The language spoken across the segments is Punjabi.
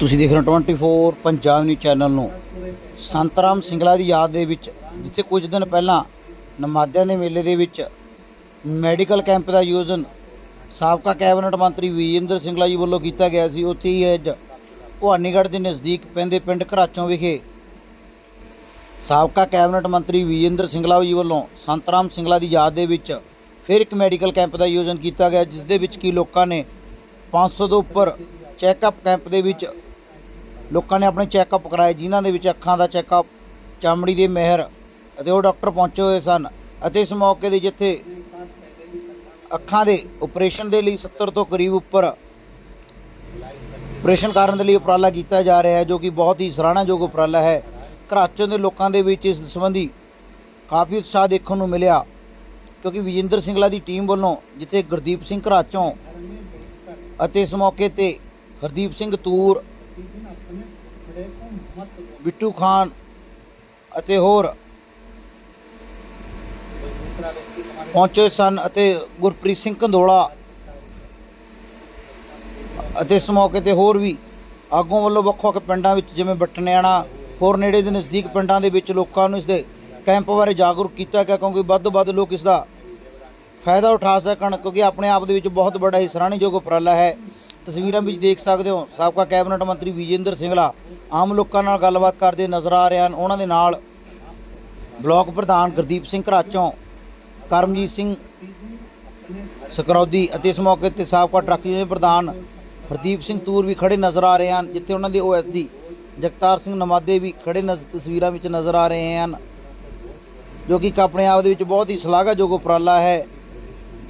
ਤੁਸੀਂ ਦੇਖ ਰਹੇ ਹੋ 24 ਪੰਜਾਬ ਨਿਊਜ਼ ਚੈਨਲ ਨੂੰ। ਸੰਤਰਾਮ ਸਿੰਗਲਾ ਦੀ ਯਾਦ ਦੇ ਵਿੱਚ, ਜਿੱਥੇ ਕੁਝ ਦਿਨ ਪਹਿਲਾਂ ਨਮਾਦਿਆਂ ਦੇ ਮੇਲੇ ਦੇ ਵਿੱਚ ਮੈਡੀਕਲ ਕੈਂਪ ਦਾ ਆਯੋਜਨ ਸਾਬਕਾ ਕੈਬਨਿਟ ਮੰਤਰੀ ਵਿਜੇਂਦਰ ਸਿੰਗਲਾ ਜੀ ਵੱਲੋਂ ਕੀਤਾ ਗਿਆ ਸੀ। ਉੱਥੇ ਹੀ ਅੱਜ ਭਵਾਨੀਗੜ੍ਹ ਦੇ ਨਜ਼ਦੀਕ ਪੈਂਦੇ ਪਿੰਡ ਘਰਾਚੋਂ ਵਿਖੇ ਸਾਬਕਾ ਕੈਬਨਿਟ ਮੰਤਰੀ ਵਿਜੇਂਦਰ ਸਿੰਗਲਾ ਜੀ ਵੱਲੋਂ ਸੰਤਰਾਮ ਸਿੰਗਲਾ ਦੀ ਯਾਦ ਦੇ ਵਿੱਚ ਫਿਰ ਇੱਕ ਮੈਡੀਕਲ ਕੈਂਪ ਦਾ ਆਯੋਜਨ ਕੀਤਾ ਗਿਆ, ਜਿਸ ਦੇ ਵਿੱਚ ਕੀ ਲੋਕਾਂ ਨੇ 500 ਤੋਂ ਉੱਪਰ ਚੈੱਕਅਪ ਕੈਂਪ ਦੇ ਵਿੱਚ ਲੋਕਾਂ ਨੇ ਆਪਣੇ ਚੈੱਕਅਪ ਕਰਾਏ, ਜਿਨ੍ਹਾਂ ਦੇ ਵਿੱਚ ਅੱਖਾਂ ਦਾ ਚੈੱਕਅਪ, ਚਮੜੀ ਦੇ ਮਹਿਰ ਅਤੇ ਉਹ ਡਾਕਟਰ ਪਹੁੰਚੇ ਹੋਏ ਸਨ ਅਤੇ ਇਸ ਮੌਕੇ ਦੇ ਜਿੱਥੇ ਅੱਖਾਂ ਦੇ ਆਪਰੇਸ਼ਨ ਦੇ ਲਈ 70 ਤੋਂ ਕਰੀਬ ਉੱਪਰ ਆਪਰੇਸ਼ਨ ਕਰਨ ਦੇ ਲਈ ਉਪਰਾਲਾ ਕੀਤਾ ਜਾ ਰਿਹਾ ਹੈ, ਜੋ ਕਿ ਬਹੁਤ ਹੀ ਸਰਾਹਨਾਯੋਗ ਉਪਰਾਲਾ ਹੈ। ਘਰਾਚੋਂ ਦੇ ਲੋਕਾਂ ਦੇ ਵਿੱਚ ਇਸ ਸੰਬੰਧੀ ਕਾਫੀ ਉਤਸ਼ਾਹ ਦੇਖਣ ਨੂੰ ਮਿਲਿਆ, ਕਿਉਂਕਿ ਵਿਜੇਂਦਰ ਸਿੰਗਲਾ ਦੀ ਟੀਮ ਵੱਲੋਂ ਜਿੱਥੇ ਗੁਰਦੀਪ ਸਿੰਘ ਘਰਾਚੋਂ ਅਤੇ ਇਸ ਮੌਕੇ ਤੇ ਹਰਦੀਪ ਸਿੰਘ ਤੂਰ ਬਿੱਟੂ ਖਾਨ ਅਤੇ ਹੋਰ ਪਹੁੰਚੇ ਸਨ ਅਤੇ ਗੁਰਪ੍ਰੀਤ ਸਿੰਘ ਕੰਦੋਲਾ ਅਤੇ ਇਸ ਮੌਕੇ ਤੇ ਹੋਰ ਵੀ ਆਗੂਆਂ ਵੱਲੋਂ ਵੱਖ ਵੱਖ ਪਿੰਡਾਂ ਵਿੱਚ, ਜਿਵੇਂ ਬਟਨਿਆਣਾ, ਹੋਰ ਨੇੜੇ ਦੇ ਨਜ਼ਦੀਕ ਪਿੰਡਾਂ ਦੇ ਵਿੱਚ ਲੋਕਾਂ ਨੂੰ ਇਸ ਦੇ ਕੈਂਪ ਬਾਰੇ ਜਾਗਰੂਕ ਕੀਤਾ ਗਿਆ, ਕਿਉਂਕਿ ਵੱਧ ਤੋਂ ਵੱਧ ਲੋਕ ਇਸ ਦਾ ਫਾਇਦਾ ਉਠਾ ਸਕਣ, ਕਿਉਂਕਿ ਆਪਣੇ ਆਪ ਦੇ ਵਿੱਚ ਬਹੁਤ ਵੱਡਾ ਹੀ ਸਰਾਹਣਯੋਗ ਉਪਰਾਲਾ ਹੈ। ਤਸਵੀਰਾਂ ਵਿੱਚ ਦੇਖ ਸਕਦੇ ਹੋ, ਸਾਬਕਾ ਕੈਬਨਿਟ ਮੰਤਰੀ ਵਿਜੇਂਦਰ ਸਿੰਗਲਾ ਆਮ ਲੋਕਾਂ ਨਾਲ ਗੱਲਬਾਤ ਕਰਦੇ ਨਜ਼ਰ ਆ ਰਹੇ ਹਨ। ਉਹਨਾਂ ਦੇ ਨਾਲ ਬਲਾਕ ਪ੍ਰਧਾਨ ਗੁਰਦੀਪ ਸਿੰਘ ਘਰਾਚੋਂ, ਕਰਮਜੀਤ ਸਿੰਘ ਸਕਰੌਦੀ ਅਤੇ ਇਸ ਮੌਕੇ ਤੇ ਸਾਬਕਾ ਟਰੱਕ ਯੂਨੀਅਨ ਪ੍ਰਧਾਨ ਹਰਦੀਪ ਸਿੰਘ ਤੂਰ ਵੀ ਖੜੇ ਨਜ਼ਰ ਆ ਰਹੇ ਹਨ, ਜਿੱਥੇ ਉਹਨਾਂ ਦੇ ਓਐਸਡੀ ਜਗਤਾਰ ਸਿੰਘ ਨਮਾਦੇ ਵੀ ਖੜੇ ਨਜ਼, ਤਸਵੀਰਾਂ ਵਿੱਚ ਨਜ਼ਰ ਆ ਰਹੇ ਹਨ, ਜੋ ਕਿ ਇੱਕ ਆਪਣੇ ਆਪ ਦੇ ਵਿੱਚ ਬਹੁਤ ਹੀ ਸ਼ਲਾਘਾਯੋਗ ਉਪਰਾਲਾ ਹੈ,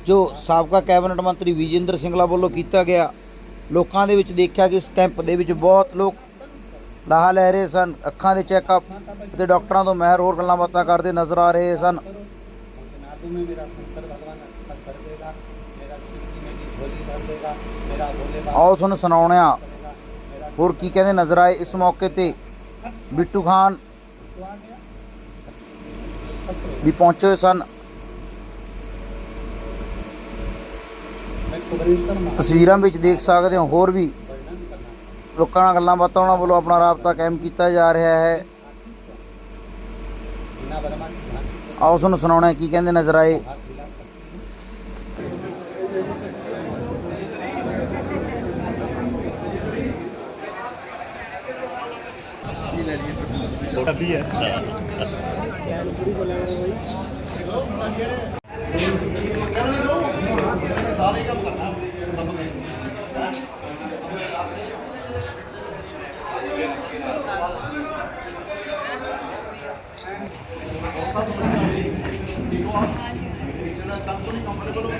ਜੋ ਸਾਬਕਾ ਕੈਬਨਿਟ ਮੰਤਰੀ ਵਿਜੇਂਦਰ ਸਿੰਗਲਾ ਵੱਲੋਂ ਕੀਤਾ ਗਿਆ। ਲੋਕਾਂ ਦੇ ਵਿੱਚ ਦੇਖਿਆ ਕਿ ਇਸ ਕੈਂਪ ਦੇ ਵਿੱਚ ਬਹੁਤ ਲੋਕ ਲਾਹ ਲੈ ਰਹੇ ਸਨ, ਅੱਖਾਂ ਦੇ ਚੈੱਕਅਪ ਤੇ ਡਾਕਟਰਾਂ ਤੋਂ ਮਹਿਰ ਹੋਰ ਗੱਲਾਂ ਬਾਤਾਂ ਕਰਦੇ ਨਜ਼ਰ ਆ ਰਹੇ ਸਨ। ਆਓ ਤੁਹਾਨੂੰ ਸੁਣਾਉਣਿਆ, ਹੋਰ ਕੀ ਕਹਿੰਦੇ ਨਜ਼ਰ ਆਏ ਇਸ ਮੌਕੇ ਤੇ? ਬਿੱਟੂ ਖਾਨ ਵੀ ਪਹੁੰਚੇ ਸਨ। ਤਸਵੀਰਾਂ ਵਿੱਚ ਦੇਖ ਸਕਦੇ ਹੋ, ਹੋਰ ਵੀ ਲੋਕਾਂ ਨਾਲ ਗੱਲਾਂ ਬਾਤਾਂ ਉਹਨਾਂ ਵੱਲੋਂ ਆਪਣਾ ਰਾਬਤਾ ਕਾਇਮ ਕੀਤਾ ਜਾ ਰਿਹਾ ਹੈ। ਆਓ ਤੁਹਾਨੂੰ ਸੁਣਾਉਣਾ ਕੀ ਕਹਿੰਦੇ ਨਜ਼ਰ ਆਏ? ਡੱਬੀ ਹੈ। ਸਭ ਬੜੀ ਗੱਲ ਦੇਖੋ ਆਪ ਕਿਚਨ ਸਭ ਤੋਂ ਕੰਫਰਟੇਬਲ ਹੋ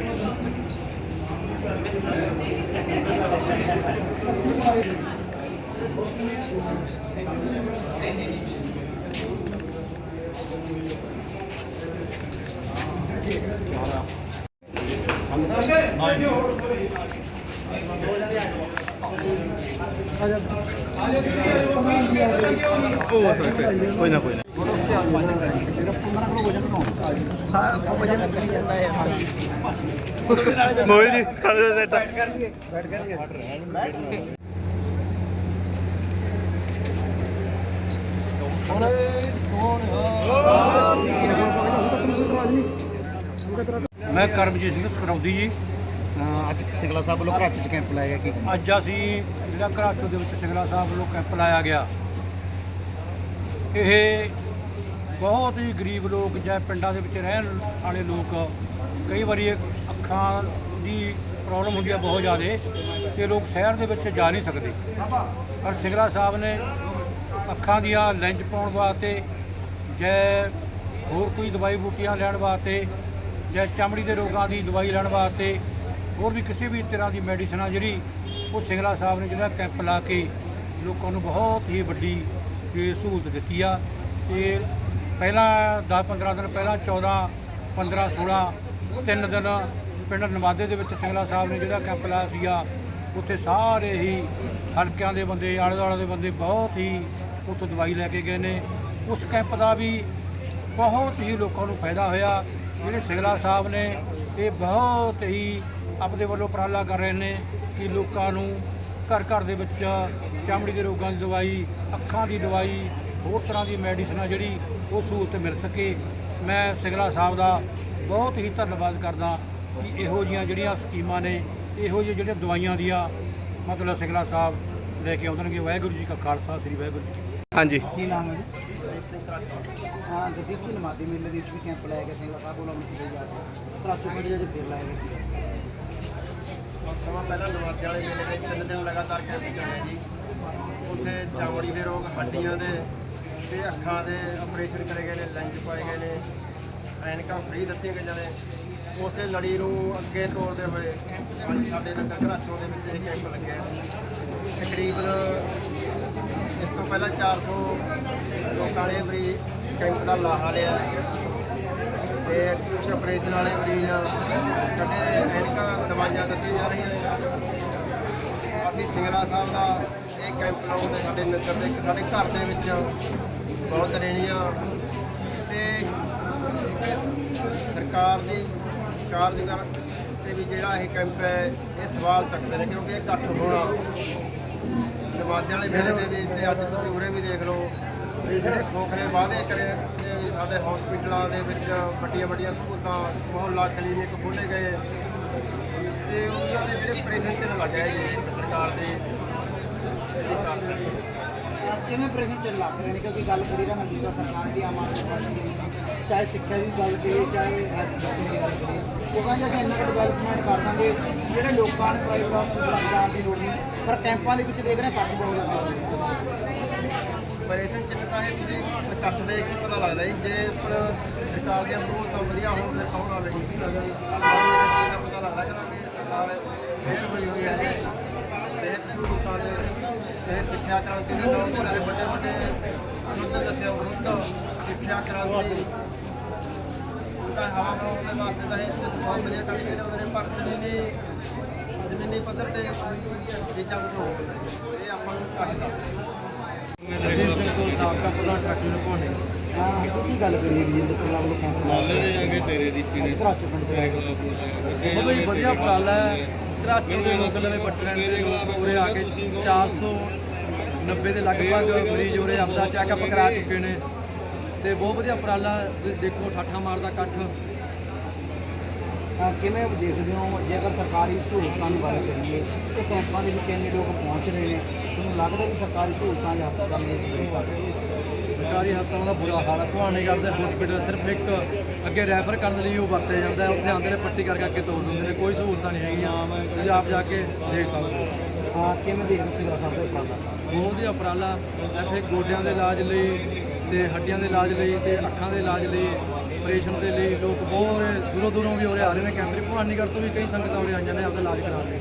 ਆਜਾ ਆਜਾ ਕੋਈ ਨਾ ਕੋਈ ਨਾ। ਮੋਹਿਤ ਜੀ ਸੈਟ। ਮੈਂ ਕਰਮਜੀਤ ਸਿੰਘ ਸਕਰੌਦੀ ਜੀ। ਅੱਜ ਸਿੰਗਲਾ ਸਾਹਿਬ ਵੱਲੋਂ ਘਰਾਚ ਚ ਕੈਂਪ ਲਾਇਆ ਗਿਆ ਕੀ ਅੱਜ ਅਸੀਂ ਜਿਹੜਾ ਘਰਾਚੋ ਦੇ ਵਿੱਚ ਸਿੰਗਲਾ ਸਾਹਿਬ ਵੱਲੋਂ ਕੈਂਪ ਲਾਇਆ ਗਿਆ। ਇਹ ਬਹੁਤ ਹੀ ਗਰੀਬ ਲੋਕ ਜਾਂ ਪਿੰਡਾਂ ਦੇ ਵਿੱਚ ਰਹਿਣ ਵਾਲੇ ਲੋਕ, ਕਈ ਵਾਰੀ ਅੱਖਾਂ ਦੀ ਪ੍ਰੋਬਲਮ ਹੁੰਦੀ ਹੈ ਬਹੁਤ ਜ਼ਿਆਦਾ ਤੇ ਲੋਕ ਸ਼ਹਿਰ ਦੇ ਵਿੱਚ ਜਾ ਨਹੀਂ ਸਕਦੇ। ਪਰ ਸਿੰਗਲਾ ਸਾਹਿਬ ਨੇ ਅੱਖਾਂ ਦੀਆਂ ਲੈਂਜ ਪਾਉਣ ਵਾਸਤੇ ਜਾਂ ਹੋਰ ਕੋਈ ਦਵਾਈ ਬੂਟੀਆਂ ਲੈਣ ਵਾਸਤੇ ਜਾਂ ਚਮੜੀ ਦੇ ਰੋਗਾਂ ਦੀ ਦਵਾਈ ਲੈਣ ਵਾਸਤੇ ਹੋਰ ਵੀ ਕਿਸੇ ਵੀ ਤਰ੍ਹਾਂ ਦੀ ਮੈਡੀਸਨ ਆ ਜਿਹੜੀ, ਉਹ ਸਿੰਗਲਾ ਸਾਹਿਬ ਨੇ ਜਿਹੜਾ ਕੈਂਪ ਲਾ ਕੇ ਲੋਕਾਂ ਨੂੰ ਬਹੁਤ ਹੀ ਵੱਡੀ ਸਹੂਲਤ ਦਿੱਤੀ ਆ। ਤੇ ਪਹਿਲਾਂ 10-15 ਦਿਨ ਪਹਿਲਾਂ 14 15 16 ਤਿੰਨ ਦਿਨ ਪਿੰਡ ਨਵਾਦੇ ਦੇ ਵਿੱਚ ਸਿੰਗਲਾ ਸਾਹਿਬ ਨੇ ਜਿਹੜਾ ਕੈਂਪ ਲਾਇਆ ਸੀਗਾ, ਉੱਥੇ ਸਾਰੇ ਹੀ ਹਲਕਿਆਂ ਦੇ ਬੰਦੇ ਆਲੇ ਦੁਆਲੇ ਦੇ ਬੰਦੇ ਬਹੁਤ ਹੀ ਉੱਥੋਂ ਦਵਾਈ ਲੈ ਕੇ ਗਏ ਨੇ। ਉਸ ਕੈਂਪ ਦਾ ਵੀ ਬਹੁਤ ਹੀ ਲੋਕਾਂ ਨੂੰ ਫਾਇਦਾ ਹੋਇਆ। ਜਿਹੜੇ ਸਿੰਗਲਾ ਸਾਹਿਬ ਨੇ, ਇਹ ਬਹੁਤ ਹੀ ਆਪਦੇ ਵੱਲੋਂ ਉਪਰਾਲਾ ਕਰ ਰਹੇ ਨੇ ਕਿ ਲੋਕਾਂ ਨੂੰ ਘਰ ਘਰ ਦੇ ਵਿੱਚ ਚਮੜੀ ਦੇ ਰੋਗਾਂ ਦੀ ਦਵਾਈ, ਅੱਖਾਂ ਦੀ ਦਵਾਈ ਹੋਰ ਤਰ੍ਹਾਂ ਦੀ ਮੈਡੀਸਨ ਆ ਜਿਹੜੀ ਉਹ ਸਹੂਲਤ ਮਿਲ ਸਕੇ। ਮੈਂ ਸਿੰਗਲਾ ਸਾਹਿਬ ਦਾ ਬਹੁਤ ਹੀ ਧੰਨਵਾਦ ਕਰਦਾ ਕਿ ਇਹੋ ਜੀਆਂ ਜਿਹੜੀਆਂ ਸਕੀਮਾਂ ਨੇ ਇਹੋ ਜਿਹੀ ਜਿਹੜੀਆਂ ਦਵਾਈਆਂ ਦੀਆਂ ਮਤਲਬ ਸਿੰਗਲਾ ਸਾਹਿਬ ਲੈ ਕੇ ਆਉਂਦੇ ਵਾਹਿਗੁਰੂ ਜੀ ਕਾ ਖਾਲਸਾ ਸ੍ਰੀ ਵਾਹਿਗੁਰੂ ਜੀ ਕੀ ਫਤਿਹ। ਹਾਂਜੀ। ਕੀ ਨਾਮ ਹੈ ਜੀ? ਹਾਂ ਗਦੀਪ ਕੀ ਨਮਾਦੀ ਮੇਲੇ ਦੇ ਵਿੱਚ ਵੀ ਕੈਂਪ ਲਾਇਆ ਗਿਆ ਸਿੰਘਲਾ ਸਾਹਿਬ ਵੱਲੋਂ ਮਿੱਟੀ ਜਾ ਕੇ ਪ੍ਰਾਚੋ ਜਿਹੜੇ ਫੇਰ ਲਾਇਆ ਗਿਆ ਸਮਾਂ ਪਹਿਲਾਂ ਨਵਾਦੇ ਵਾਲੇ ਮੇਲੇ ਦੇ ਤਿੰਨ ਦਿਨ ਲਗਾਤਾਰ ਕੈਂਪ ਚੱਲਿਆ ਜੀ। ਉੱਥੇ ਚਾਮੜੀ ਦੇ ਰੋਗ, ਹੱਡੀਆਂ ਦੇ ਤੇ ਅੱਖਾਂ ਦੇ ਆਪਰੇਸ਼ਨ ਕਰੇ ਗਏ ਨੇ, ਲੈਂਜ ਪਾਏ ਗਏ ਨੇ, ਐਨਕਾਂ ਫ੍ਰੀ ਦਿੱਤੀਆਂ ਗਈਆਂ ਨੇ। ਉਸੇ ਲੜੀ ਨੂੰ ਅੱਗੇ ਤੋਰਦੇ ਹੋਏ ਅੱਜ ਸਾਡੇ ਨਗਰ ਘਰਾਚੋਂ ਦੇ ਵਿੱਚ ਇਹ ਕੈਂਪ ਲੱਗਿਆ ਤਕਰੀਬਨ ਇਸ ਤੋਂ ਪਹਿਲਾਂ 400 ਲੋਕਾਂ ਨੇ ਮਰੀਜ਼ ਕੈਂਪ ਦਾ ਲਾਹਾ ਲਿਆ ਤੇ ਕੁਝ ਆਪਰੇਸ਼ਨ ਵਾਲੇ ਮਰੀਜ਼ ਕੱਢੇ ਨੇ, ਐਨਕਾਂ ਦਵਾਈਆਂ ਦਿੱਤੀਆਂ ਜਾ ਰਹੀਆਂ ਨੇ। ਅਸੀਂ ਸਿੰਗਲਾ ਸਾਹਿਬ ਦਾ ਕੈਂਪ ਲਾਉਣ ਦੇ ਸਾਡੇ ਨਗਰ ਦੇ ਸਾਡੇ ਘਰ ਦੇ ਵਿੱਚ ਬਹੁਤ ਰਹਿਣੀਆਂ ਤੇ ਸਰਕਾਰ ਦੀ ਕਾਰਜਕਰ ਤੇ ਵੀ ਜਿਹੜਾ ਇਹ ਕੈਂਪ ਹੈ, ਇਹ ਸਵਾਲ ਚੱਕਦੇ ਨੇ, ਕਿਉਂਕਿ ਇਹ ਘੱਟ ਹੋਣਾ ਨਮਾਜ਼ਾਂ ਵਾਲੇ ਵੇਲੇ ਦੇ ਵੀ ਤੇ ਅੱਜ ਤੁਸੀਂ ਉਰੇ ਵੀ ਦੇਖ ਲਓ ਵੀ ਜਿਹੜੇ ਖੋਖਲੇ ਵਾਅਦੇ ਕਰੇ ਵੀ ਸਾਡੇ ਹਸਪੀਟਲਾਂ ਦੇ ਵਿੱਚ ਵੱਡੀਆਂ ਵੱਡੀਆਂ ਸਹੂਲਤਾਂ, ਮੁਹੱਲਾ ਕਲੀਨਿਕ ਖੋਲ੍ਹੇ ਗਏ। ਤੇ ਉਹਨਾਂ ਦੇ ਜਿਹੜੇ ਆਪਰੇਸ਼ਨ ਚੱਲਣ ਲੱਗ ਰਿਹਾ ਜੀ ਸਰਕਾਰ ਦੇ ਕਿਵੇਂ ਪ੍ਰਸ਼ਨ ਚੱਲ ਲੱਗ ਰਹੇ? ਨੇ ਕਿਉਂਕਿ ਗੱਲ ਕਰੀ ਤਾਂ ਮੌਜੂਦਾ ਸਰਕਾਰ ਦੀ ਆਮ ਆਦਮੀ ਪਾਰਟੀ ਦੀ ਚਾਹੇ ਸਿੱਖਿਆ ਦੀ ਗੱਲ ਕਰੀਏ, ਚਾਹੇ ਹੈਲਥ ਦੀ ਗੱਲ ਕਰੀਏ। ਉਹ ਕਹਿੰਦੇ ਅਸੀਂ ਇੰਨਾ ਡਿਵੈਲਪਮੈਂਟ ਕਰ ਦਾਂਗੇ, ਜਿਹੜੇ ਲੋਕਾਂ ਨੂੰ ਪ੍ਰਾਈਵੇਟ ਹਸਪਤਾਲ ਜਾਣ ਦੀ ਲੋੜ ਨਹੀਂ, ਪਰ ਕੈਂਪਾਂ ਦੇ ਵਿੱਚ ਦੇਖ ਰਹੇ ਹਾਂ ਕੱਟ ਬਹੁਤ ਜ਼ਿਆਦਾ। ਹੋ ਰਿਹਾ ਆਪਰੇਸ਼ਨ ਚੱਲ ਤਾਂ ਇਹ ਤੁਸੀਂ ਇਕੱਠ ਦੇ ਕੇ ਪਤਾ ਲੱਗਦਾ ਜੀ, ਜੇ ਆਪਣਾ ਸਰਕਾਰ ਦੀਆਂ ਸਹੂਲਤਾਂ ਵਧੀਆ ਹੋਣ ਫਿਰ ਕੌਣ ਆਵੇ ਜੀ ਪਤਾ ਲੱਗਦਾ ਕਿ ਸਰਕਾਰ ਫੇਰ ਹੋਈ ਹੋਈ ਹੈ ਸਿਹਤ ਸਹੂਲਤਾਂ ਦੇ ਸਿਹਤ ਸਿੱਖਿਆ ਕ੍ਰਾਂਤੀ ਦੇ ਨਾਮ ਤੇ ਨਾਲੇ ਵੱਡੇ ਵੱਡੇ ਉਹਨਾਂ ਦੱਸਿਆ, ਵਿਰੁੱਧ ਸਿੱਖਿਆ ਕ੍ਰਾਂਤੀ। ਉਹਦਾ ਹਵਾ ਬਣਾਉਣ ਦੇ ਵਾਸਤੇ ਤਾਂ ਇਹ ਬਹੁਤ ਵਧੀਆ ਕਰਕੇ ਨੇ ਉਹਦੇ ਪਰ ਜ਼ਮੀਨੀ ਜ਼ਮੀਨੀ ਪੱਧਰ ਤੇ ਚੀਜ਼ਾਂ ਕੁਝ ਹੋ ਇਹ ਆਪਾਂ ਨੂੰ ਘੱਟ ਦੱਸਦੇ ਰਜੀਵ ਸਿੰਘ ਸਾਬਕਾ ਪ੍ਰਧਾਨ ਟਰੱਕ ਲੁਕਾਉਣੇ ਹਾਂ ਕੀ ਗੱਲ ਕਰੀਏ ਵੀ ਜਿੰਦਰ ਸਿੰਘ ਵੱਲੋਂ ਕੈਂਪ ਅੱਗੇ ਤੇਰੇ ਦੀ ਪੀੜੇ ਪ੍ਰਾਚੋ ਪਿੰਡ ਤੇ ਲਾਇਆ ਗਿਆ। ਬਹੁਤ ਵਧੀਆ ਉਪਰਾਲਾ ਹੈ। ਧਰਾਤੂ ਦੇ ਲੋਕ ਲਵੇ ਪੱਟਣ ਦੇ ਲੋਕ ਆ ਕੇ 490 ਦੇ ਲਗਭਗ ਮਰੀਜ਼ ਉਰੇ ਆਪਦਾ ਚੈੱਕਅਪ ਕਰਾ ਚੁੱਕੇ ਨੇ। ਤੇ ਬਹੁਤ ਵਧੀਆ ਉਪਰਾਲਾ ਤੁਸੀਂ ਦੇਖੋ, ਠਾਠਾ ਮਾਰਦਾ ਇਕੱਠ। ਕਿਵੇਂ ਦੇਖਦੇ ਹੋ? ਜੇਕਰ ਸਰਕਾਰੀ ਸਹੂਲਤਾਂ ਦੀ ਗੱਲ ਕਰੀਏ, ਤੇ ਕੈਂਪਾਂ ਦੇ ਵਿੱਚ ਇੰਨੇ ਲੋਕ ਪਹੁੰਚ ਰਹੇ ਨੇ। ਤੁਹਾਨੂੰ ਲੱਗਦਾ ਕਿ ਸਰਕਾਰੀ ਸਹੂਲਤਾਂ ਦੇ ਹਸਪਤਾਲ ਦੇ ਵਿੱਚ ਸਰਕਾਰੀ ਹਸਪਤਾਲਾਂ ਦਾ ਬੁਰਾ ਹਾਲ ਹੈ। ਭਵਾਨੀ ਕਰਦੇ ਹਸਪੀਟਲ ਸਿਰਫ ਇੱਕ ਅੱਗੇ ਰੈਫਰ ਕਰਨ ਲਈ ਉਹ ਵਰਤੇ ਜਾਂਦਾ ਹੈ ਉੱਥੇ ਆਉਂਦੇ ਨੇ ਪੱਟੀ ਕਰਕੇ ਅੱਗੇ ਤੋੜ ਦਿੰਦੇ ਨੇ। ਕੋਈ ਸਹੂਲਤਾਂ ਨਹੀਂ ਹੈਗੀਆਂ। ਤੁਸੀਂ ਆਪ ਜਾ ਕੇ ਦੇਖ ਸਕਦੇ ਹੋ। ਹਾਂ ਕਿਵੇਂ ਦੇਖਦੇ ਸੀ ਸਭ ਦਾ ਉਪਰਾਲਾ? ਬਹੁਤ ਵਧੀਆ ਉਪਰਾਲਾ। ਇੱਥੇ ਗੋਡਿਆਂ ਦੇ ਇਲਾਜ ਲਈ ਤੇ ਹੱਡੀਆਂ ਦੇ ਇਲਾਜ ਲਈ ਤੇ ਅੱਖਾਂ ਦੇ ਇਲਾਜ ਲਈ ਆਪਰੇਸ਼ਨ ਦੇ ਲਈ ਲੋਕ ਬਹੁਤ ਦੂਰੋਂ ਦੂਰੋਂ ਵੀ ਉਰੇ ਆ ਰਹੇ ਨੇ ਕੈਂਪਰੀ ਭਵਾਨੀਗੜ੍ਹ ਤੋਂ ਵੀ ਕਈ ਸੰਗਤਾਂ ਉਰੇ ਆਈਆਂ ਨੇ ਆਪਦਾ ਇਲਾਜ ਕਰਾਉਣ ਲਈ।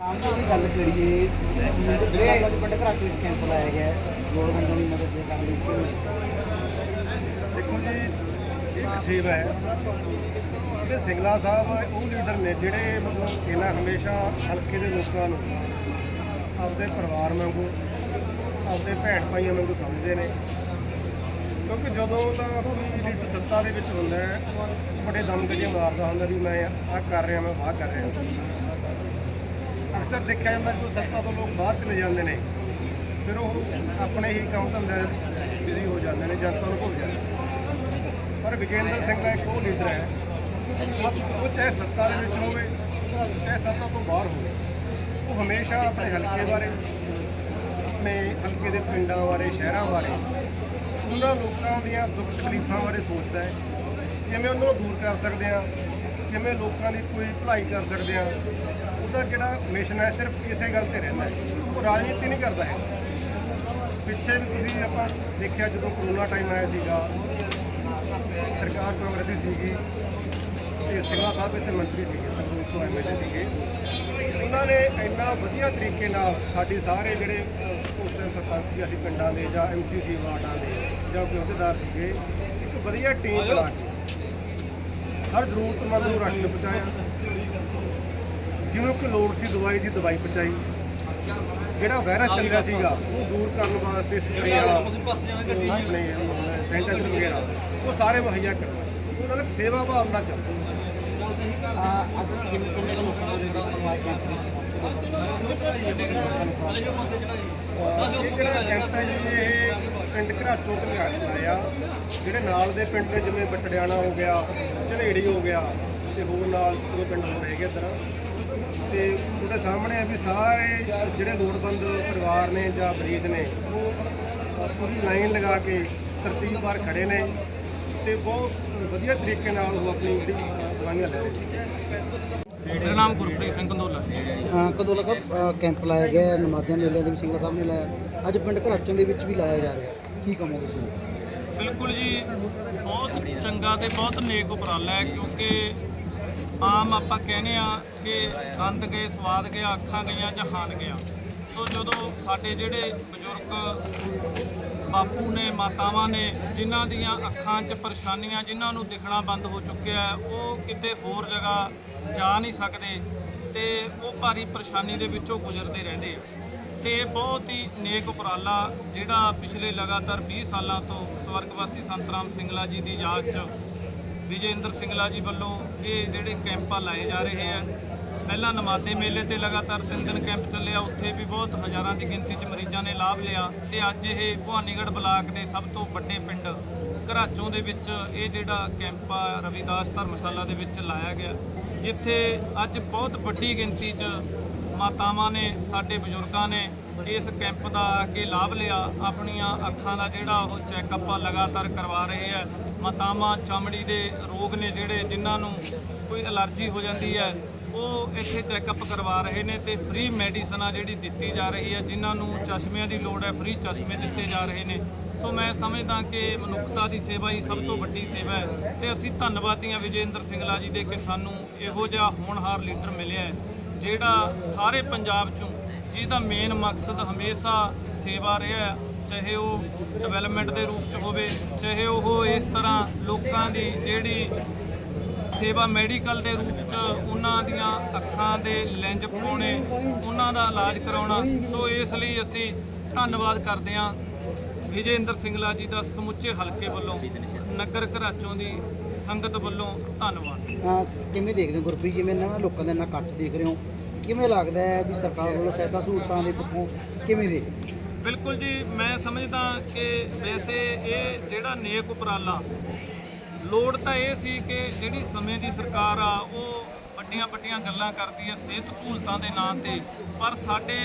ਆਮ ਦੀ ਗੱਲ ਕਰੀਏ ਜਿਹੜੇ ਘਰਾਚੋ ਵਿੱਚ ਕੈਂਪ ਲਾਇਆ ਗਿਆ ਗੌਰਮੈਂਟ ਦੀ ਮਦਦ ਦੇ ਕਰਨ ਦੇਖੋ ਜੀ, ਇਹ ਇੱਕ ਸੇਵਾ ਹੈ। ਤੇ ਸਿੰਗਲਾ ਸਾਹਿਬ ਉਹ ਲੀਡਰ ਨੇ, ਜਿਹੜੇ ਮਤਲਬ ਇਹਨਾਂ ਹਮੇਸ਼ਾ ਹਲਕੇ ਦੇ ਲੋਕਾਂ ਨੂੰ ਆਪਦੇ ਪਰਿਵਾਰ ਵਾਂਗੂ, ਆਪਦੇ ਭੈਣ ਭਾਈਆਂ ਵਾਂਗੂ ਸਮਝਦੇ ਨੇ। ਕਿਉਂਕਿ ਜਦੋਂ ਦਾ ਕੋਈ ਲੀਡਰ ਸੱਤਾ ਦੇ ਵਿੱਚ ਹੁੰਦਾ ਹੈ ਉਹ ਬੜੇ ਦਮਗਜੇ ਮਾਰਦਾ ਹੁੰਦਾ ਵੀ ਮੈਂ ਆਹ ਕਰ ਰਿਹਾ, ਮੈਂ ਆਹ ਕਰ ਰਿਹਾ। ਅਕਸਰ ਦੇਖਿਆ ਜਾਂਦਾ ਕਿ ਸੱਤਾ ਤੋਂ ਲੋਕ ਬਾਹਰ ਚਲੇ ਜਾਂਦੇ ਨੇ। ਫਿਰ ਉਹ ਆਪਣੇ ਹੀ ਕੰਮ ਧੰਦੇ ਬਿਜ਼ੀ ਹੋ ਜਾਂਦੇ ਨੇ ਜਨਤਾ ਨੂੰ ਭੁੱਲ ਜਾਂਦੇ ਪਰ ਵਿਜੇਂਦਰ ਸਿੰਘ ਦਾ ਇੱਕ ਉਹ ਲੀਡਰ ਹੈ, ਉਹ ਚਾਹੇ ਸੱਤਾ ਦੇ ਵਿੱਚ ਹੋਵੇ, ਚਾਹੇ ਸੱਤਾ ਤੋਂ ਬਾਹਰ ਹੋਵੇ, ਉਹ ਹਮੇਸ਼ਾ ਆਪਣੇ ਹਲਕੇ ਬਾਰੇ, ਆਪਣੇ ਹਲਕੇ ਦੇ ਪਿੰਡਾਂ ਬਾਰੇ, ਸ਼ਹਿਰਾਂ ਬਾਰੇ, ਉਹਨਾਂ ਲੋਕਾਂ ਦੀਆਂ ਦੁੱਖ ਤਕਲੀਫਾਂ ਬਾਰੇ ਸੋਚਦਾ ਹੈ। ਕਿਵੇਂ ਉਹਨਾਂ ਨੂੰ ਦੂਰ ਕਰ ਸਕਦੇ ਆ ਕਿਵੇਂ ਲੋਕਾਂ ਦੀ ਕੋਈ ਭਲਾਈ ਕਰ ਸਕਦੇ ਆ ਉਹਦਾ ਜਿਹੜਾ ਮਿਸ਼ਨ ਹੈ, ਸਿਰਫ ਇਸੇ ਗੱਲ ਤੇ ਰਹਿੰਦਾ ਹੈ। ਉਹ ਰਾਜਨੀਤੀ ਨਹੀਂ ਕਰਦਾ ਹੈ ਪਿੱਛੇ ਵੀ ਤੁਸੀਂ ਆਪਾਂ ਦੇਖਿਆ ਜਦੋਂ ਕਰੋਨਾ ਟਾਈਮ ਆਇਆ ਸੀਗਾ, ਸਰਕਾਰ ਕਾਂਗਰਸ ਦੀ ਸੀਗੀ ਤੇ ਸਿੰਘਲਾ ਸਾਹਿਬ ਇੱਥੇ ਮੰਤਰੀ ਸੀਗੇ ਸਰਪੰਚ ਤੋਂ ਐਮਐਲਏ ਸੀਗੇ। ਉਹਨਾਂ ਨੇ ਇੰਨਾ ਵਧੀਆ ਤਰੀਕੇ ਨਾਲ ਸਾਡੀ ਸਾਰੇ ਜਿਹੜੇ ਉਸ ਟਾਈਮ ਸਰਪੰਚ ਸੀ, ਅਸੀਂ ਪਿੰਡਾਂ ਦੇ ਜਾਂ ਐਮਸੀਸੀ ਵਾਰਡਾਂ ਦੇ ਜਾਂ ਕੋਈ ਅਹੁਦੇਦਾਰ ਸੀਗੇ, ਇੱਕ ਵਧੀਆ ਟੀਮ ਬਣਾ ਕੇ ਹਰ ਜ਼ਰੂਰਤਮੰਦ ਨੂੰ ਰਾਸ਼ਨ ਪਹੁੰਚਾਇਆ। ਜਿਹਨੂੰ ਕੋਈ ਲੋੜ ਸੀ ਦਵਾਈ ਦੀ, ਦਵਾਈ ਪਹੁੰਚਾਈ। ਜਿਹੜਾ ਵਾਇਰਸ ਚੱਲ ਰਿਹਾ ਸੀਗਾ ਉਹ ਦੂਰ ਕਰਨ ਵਾਸਤੇ ਸਪਰੇਆਂ ਸੈਨੀਟਾਈਜ਼ਰ ਵਗੈਰਾ। ਉਹ ਸਾਰੇ ਮੁਹੱਈਆ ਕਰਵਾਏ ਉਹਨਾਂ ਨੇ ਸੇਵਾ ਭਾਵਨਾ ਦੇ ਜਿਹੜੇ ਕੈਂਪ ਇਹ ਜਿਹੜਾ ਕੈਂਪ ਹੈ ਜੀ ਇਹ ਪਿੰਡ ਘਰਾਚੋਂ ਚ ਜਿਹੜੇ ਨਾਲ ਦੇ ਪਿੰਡ ਨੇ ਜਿਵੇਂ ਬਟੜਿਆਣਾ ਹੋ ਗਿਆ ਝਨੇੜੀ ਹੋ ਗਿਆ ਤੇ ਹੋਰ ਨਾਲ ਦੋ ਪਿੰਡ ਹੋ ਰਹੇ ਇੱਧਰ। ਤੇ ਤੁਹਾਡੇ ਸਾਹਮਣੇ ਆ ਵੀ ਸਾਰੇ ਜਿਹੜੇ ਲੋੜਵੰਦ ਪਰਿਵਾਰ ਨੇ ਜਾਂ ਮਰੀਜ਼ ਨੇ ਉਹ ਪੂਰੀ ਲਾਈਨ ਲਗਾ ਕੇ ਤਰਤੀਬਵਾਰ ਖੜੇ ਨੇ ਤੇ ਬਹੁਤ ਵਧੀਆ ਤਰੀਕੇ ਨਾਲ ਉਹ ਆਪਣੀ ਜਿਹੜੀ ਦਵਾਈਆਂ ਲੈ ਰਹੇ ਨੇ। ਮੇਰਾ ਨਾਮ ਗੁਰਪ੍ਰੀਤ ਸਿੰਘ ਕੰਦੋਲਾ। ਅ, ਕਦੋਲਾ ਸਾਹਿਬ ਕੈਂਪ ਲਾਇਆ ਗਿਆ ਹੈ, ਨਮਾਜ਼ਾਂ ਮੇਲਿਆਂ ਦੇ ਵੀ ਸਿੰਗਲਾ ਸਾਹਿਬ ਨੇ ਲਾਇਆ ਅੱਜ ਪਿੰਡ ਘਰਾਚੋਂ ਦੇ ਵਿੱਚ ਵੀ ਲਾਇਆ ਜਾ ਰਿਹਾ ਕੀ ਕਹੋਗੇ ਇਸ ਨੂੰ? ਬਿਲਕੁਲ ਜੀ ਬਹੁਤ ਚੰਗਾ ਤੇ ਬਹੁਤ ਨੇਕ ਉਪਰਾਲਾ ਹੈ ਕਿਉਂਕਿ ਆਮ ਆਪਾਂ ਕਹਿੰਦੇ ਆ ਕਿ ਦੰਦ ਗਏ, ਸਵਾਦ ਗਿਆ ਅੱਖਾਂ ਗਈਆਂ ਜਹਾਨ ਗਿਆ ਸੋ ਜਦੋਂ ਸਾਡੇ ਜਿਹੜੇ ਬਜ਼ੁਰਗ ਬਾਪੂ ਨੇ, ਮਾਤਾਵਾਂ ਨੇ, ਜਿਨ੍ਹਾਂ ਦੀਆਂ ਅੱਖਾਂ 'ਚ ਪਰੇਸ਼ਾਨੀਆਂ, ਜਿਨ੍ਹਾਂ ਨੂੰ ਦਿਖਣਾ ਬੰਦ ਹੋ ਚੁੱਕਿਆ ਉਹ ਕਿਤੇ ਹੋਰ ਜਗ੍ਹਾ ਜਾ ਨਹੀਂ ਸਕਦੇ ਤੇ ਉਹ ਭਾਰੀ ਪਰੇਸ਼ਾਨੀ ਦੇ ਵਿੱਚੋਂ ਗੁਜ਼ਰਦੇ ਰਹਿੰਦੇ ਆ। ਤੇ ਇਹ ਬਹੁਤ ਹੀ ਨੇਕ ਉਪਰਾਲਾ ਜਿਹੜਾ ਪਿਛਲੇ ਲਗਾਤਾਰ 20 ਸਾਲਾਂ ਤੋਂ ਸਵਰਗਵਾਸੀ ਸੰਤ ਰਾਮ ਸਿੰਘਲਾ ਜੀ ਦੀ ਯਾਦ 'ਚ ਵਿਜੇਂਦਰ ਸਿੰਘਲਾ ਜੀ ਵੱਲੋਂ ਇਹ ਜਿਹੜੇ ਕੈਂਪਾਂ ਲਾਏ ਜਾ ਰਹੇ ਆ। ਪਹਿਲਾਂ ਨਮਾਦੇ ਮੇਲੇ ਤੇ ਲਗਾਤਾਰ ਤਿੰਨ ਦਿਨ ਕੈਂਪ ਚੱਲਿਆ, ਉੱਥੇ ਵੀ ਬਹੁਤ ਹਜ਼ਾਰਾਂ ਦੀ ਗਿਣਤੀ 'ਚ ਮਰੀਜ਼ਾਂ ਨੇ ਲਾਭ ਲਿਆ ਤੇ ਅੱਜ ਇਹ ਭਵਾਨੀਗੜ੍ਹ ਬਲਾਕ ਦੇ ਸਭ ਤੋਂ ਵੱਡੇ ਪਿੰਡ ਘਰਾਚੋਂ ਦੇ ਵਿੱਚ ਇਹ ਜਿਹੜਾ ਕੈਂਪ ਆ, ਰਵਿਦਾਸ ਧਰਮਸ਼ਾਲਾ ਦੇ ਵਿੱਚ ਲਾਇਆ ਗਿਆ, ਜਿੱਥੇ ਅੱਜ ਬਹੁਤ ਵੱਡੀ ਗਿਣਤੀ 'ਚ ਮਾਤਾਵਾਂ ਨੇ, ਸਾਡੇ ਬਜ਼ੁਰਗਾਂ ਨੇ ਇਸ ਕੈਂਪ ਦਾ ਆ ਕੇ ਲਾਭ ਲਿਆ। ਆਪਣੀਆਂ ਅੱਖਾਂ ਦਾ ਜਿਹੜਾ ਉਹ ਚੈੱਕਅਪ ਲਗਾਤਾਰ ਕਰਵਾ ਰਹੇ ਆ। ਮਾਤਾਵਾਂ ਚਮੜੀ ਦੇ ਰੋਗ ਨੇ ਜਿਹੜੇ, ਜਿਨ੍ਹਾਂ ਨੂੰ ਕੋਈ ਅਲਰਜੀ ਹੋ ਜਾਂਦੀ ਹੈ, ਉਹ ਇੱਥੇ ਚੈੱਕਅਪ ਕਰਵਾ ਰਹੇ ਨੇ ਤੇ ਫ੍ਰੀ ਮੈਡੀਸਨ ਆ ਜਿਹੜੀ ਦਿੱਤੀ ਜਾ ਰਹੀ ਹੈ, ਜਿਨ੍ਹਾਂ ਨੂੰ ਚਸ਼ਮਿਆਂ ਦੀ ਲੋੜ ਹੈ ਫ੍ਰੀ ਚਸ਼ਮੇ ਦਿੱਤੇ ਜਾ ਰਹੇ ਨੇ। ਸੋ ਮੈਂ ਸਮਝਦਾ ਕਿ ਮਨੁੱਖਤਾ ਦੀ ਸੇਵਾ ਹੀ ਸਭ ਤੋਂ ਵੱਡੀ ਸੇਵਾ ਹੈ ਤੇ ਅਸੀਂ ਧੰਨਵਾਦੀ ਹਾਂ ਵਿਜੇਂਦਰ ਸਿੰਘਲਾ ਜੀ ਦੇ ਕਿ ਸਾਨੂੰ ਇਹੋ ਜਿਹਾ ਹੋਣਹਾਰ ਲੀਡਰ ਮਿਲਿਆ ਜਿਹੜਾ ਸਾਰੇ ਪੰਜਾਬ ਚੋਂ ਜਿਹਦਾ ਮੇਨ ਮਕਸਦ ਹਮੇਸ਼ਾ ਸੇਵਾ ਰਿਹਾ ਚਾਹੇ ਉਹ ਡਿਵੈਲਪਮੈਂਟ ਦੇ ਰੂਪ ਚ ਹੋਵੇ, ਚਾਹੇ ਉਹ ਇਸ ਤਰ੍ਹਾਂ ਲੋਕਾਂ ਦੀ ਜਿਹੜੀ ਸੇਵਾ ਮੈਡੀਕਲ ਦੇ ਰੂਪ ਚ ਉਹਨਾਂ ਦੀਆਂ ਅੱਖਾਂ ਦੇ ਲੈਂਜ ਪਾਉਣੇ, ਉਹਨਾਂ ਦਾ ਇਲਾਜ ਕਰਾਉਣਾ। ਸੋ ਇਸ ਲਈ ਅਸੀਂ ਧੰਨਵਾਦ ਕਰਦੇ ਹਾਂ ਵਿਜੇਂਦਰ ਸਿੰਘਲਾ ਜੀ ਦਾ ਸਮੁੱਚੇ ਹਲਕੇ ਵੱਲੋਂ, ਨਗਰ ਘਰਾਚੋਂ ਦੀ ਸੰਗਤ ਵੱਲੋਂ ਧੰਨਵਾਦ। ਕਿਵੇਂ ਦੇਖਦੇ ਹੋ ਗੁਰਪ੍ਰੀਤ ਜਿਵੇਂ ਨਾ ਲੋਕਾਂ ਦਾ ਇੰਨਾ ਇਕੱਠ ਦੇਖ ਰਹੇ ਹੋ। ਕਿਵੇਂ ਲੱਗਦਾ ਹੈ ਵੀ ਸਰਕਾਰ ਵੱਲੋਂ ਸਹਾਇਤਾ ਸਹੂਲਤਾਂ ਦੇ ਪੱਖੋਂ ਕਿਵੇਂ ਦੇਖਦੇ? ਬਿਲਕੁਲ ਜੀ, ਮੈਂ ਸਮਝਦਾ ਕਿ ਵੈਸੇ ਇਹ ਜਿਹੜਾ ਨੇਕ ਉਪਰਾਲਾ, ਲੋੜ ਤਾਂ ਇਹ ਸੀ ਕਿ ਜਿਹੜੀ ਸਮੇਂ ਦੀ ਸਰਕਾਰ ਆ, ਉਹ ਵੱਡੀਆਂ ਵੱਡੀਆਂ ਗੱਲਾਂ ਕਰਦੀ ਹੈ ਸਿਹਤ ਸਹੂਲਤਾਂ ਦੇ ਨਾਂ ਤੇ। ਪਰ ਸਾਡੇ